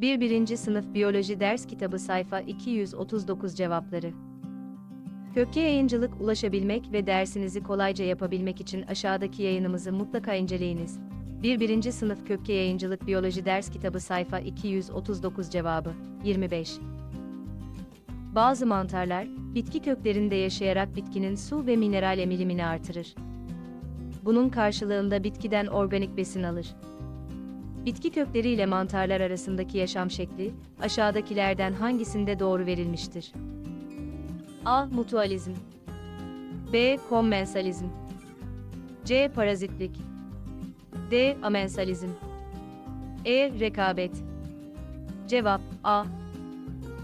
1. 1. Sınıf Biyoloji Ders Kitabı Sayfa 239 Cevapları Kökçe Yayıncılık ulaşabilmek ve dersinizi kolayca yapabilmek için aşağıdaki yayınımızı mutlaka inceleyiniz. 1. 1. Sınıf Kökçe Yayıncılık Biyoloji Ders Kitabı Sayfa 239 Cevabı 25 Bazı mantarlar, bitki köklerinde yaşayarak bitkinin su ve mineral emilimini artırır. Bunun karşılığında bitkiden organik besin alır. Bitki kökleri ile mantarlar arasındaki yaşam şekli, aşağıdakilerden hangisinde doğru verilmiştir? A. Mutualizm B. Kommensalizm C. Parazitlik D. Amensalizm E. Rekabet Cevap A.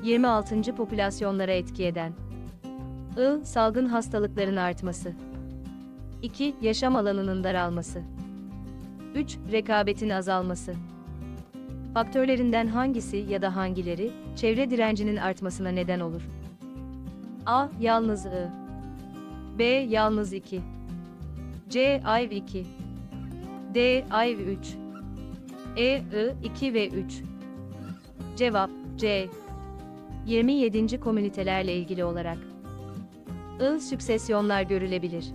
26. popülasyonlara etki eden I. Salgın hastalıkların artması 2. Yaşam alanının daralması 3. Rekabetin azalması. Faktörlerinden hangisi ya da hangileri çevre direncinin artmasına neden olur? A. Yalnız I. B. Yalnız 2. C. Ayv 2. D. Ayv 3. E. I. 2 ve 3. Cevap C. 27. komünitelerle ilgili olarak. I. Süksesyonlar görülebilir.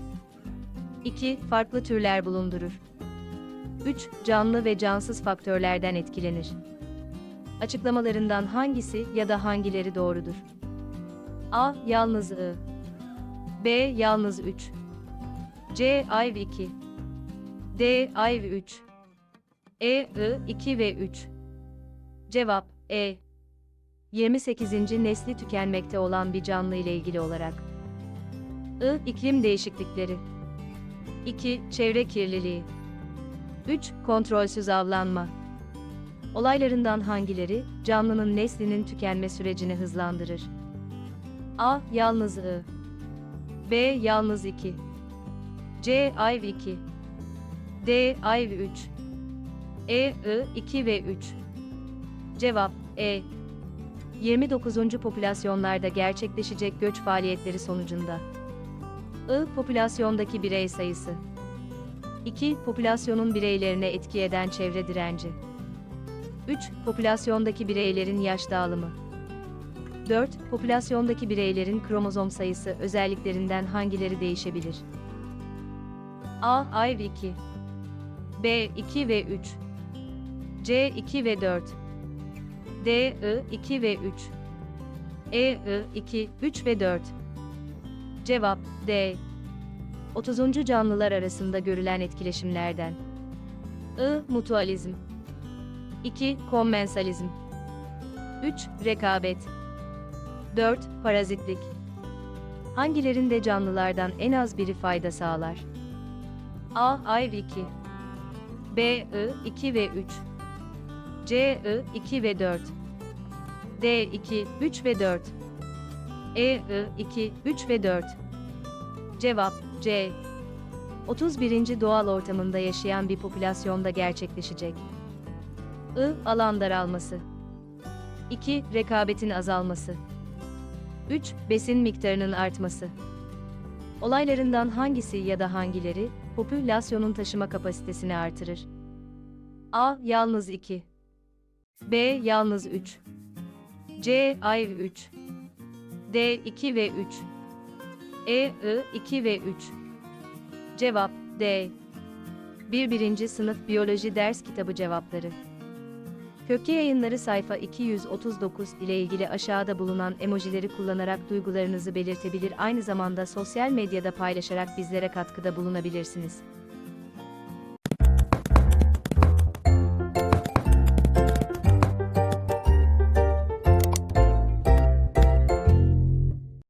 2. Farklı türler bulundurur. 3. Canlı ve cansız faktörlerden etkilenir. Açıklamalarından hangisi ya da hangileri doğrudur? A. Yalnız I. B. Yalnız 3. C. Ayv 2. D. Ayv 3. E. I. 2 ve 3. Cevap E. 28. nesli tükenmekte olan bir canlı ile ilgili olarak. I. iklim değişiklikleri. 2. Çevre kirliliği. 3. Kontrolsüz avlanma. Olaylarından hangileri canlının neslinin tükenme sürecini hızlandırır? A. Yalnız I. B. Yalnız 2. C. Ayv 2. D. Ayv 3. E. I. 2 ve 3. Cevap E. 29. popülasyonlarda gerçekleşecek göç faaliyetleri sonucunda. I. Popülasyondaki birey sayısı. 2. Popülasyonun bireylerine etki eden çevre direnci. 3. Popülasyondaki bireylerin yaş dağılımı. 4. Popülasyondaki bireylerin kromozom sayısı özelliklerinden hangileri değişebilir? A. Ayv 2 B. 2 ve 3 C. 2 ve 4 D. I. 2 ve 3 E. I. 2, 3 ve 4 Cevap D. 30. canlılar arasında görülen etkileşimlerden. I. Mutualizm 2. Kommensalizm 3. Rekabet 4. Parazitlik Hangilerinde canlılardan en az biri fayda sağlar? A. Ayv 2 B. I. 2 ve 3 C. I. 2 ve 4 D. 2, 3 ve 4 E. I. 2, 3 ve 4 Cevap C. 31. doğal ortamında yaşayan bir popülasyonda gerçekleşecek. I. Alan daralması. 2. Rekabetin azalması. 3. Besin miktarının artması. Olaylarından hangisi ya da hangileri popülasyonun taşıma kapasitesini artırır? A. Yalnız 2. B. Yalnız 3. C. Ayv 3. D. 2 ve 3. E. I. 2 ve 3. Cevap D. 1. 1. Sınıf Biyoloji Ders Kitabı Cevapları Kökçe Yayınları sayfa 239 ile ilgili aşağıda bulunan emojileri kullanarak duygularınızı belirtebilir aynı zamanda sosyal medyada paylaşarak bizlere katkıda bulunabilirsiniz.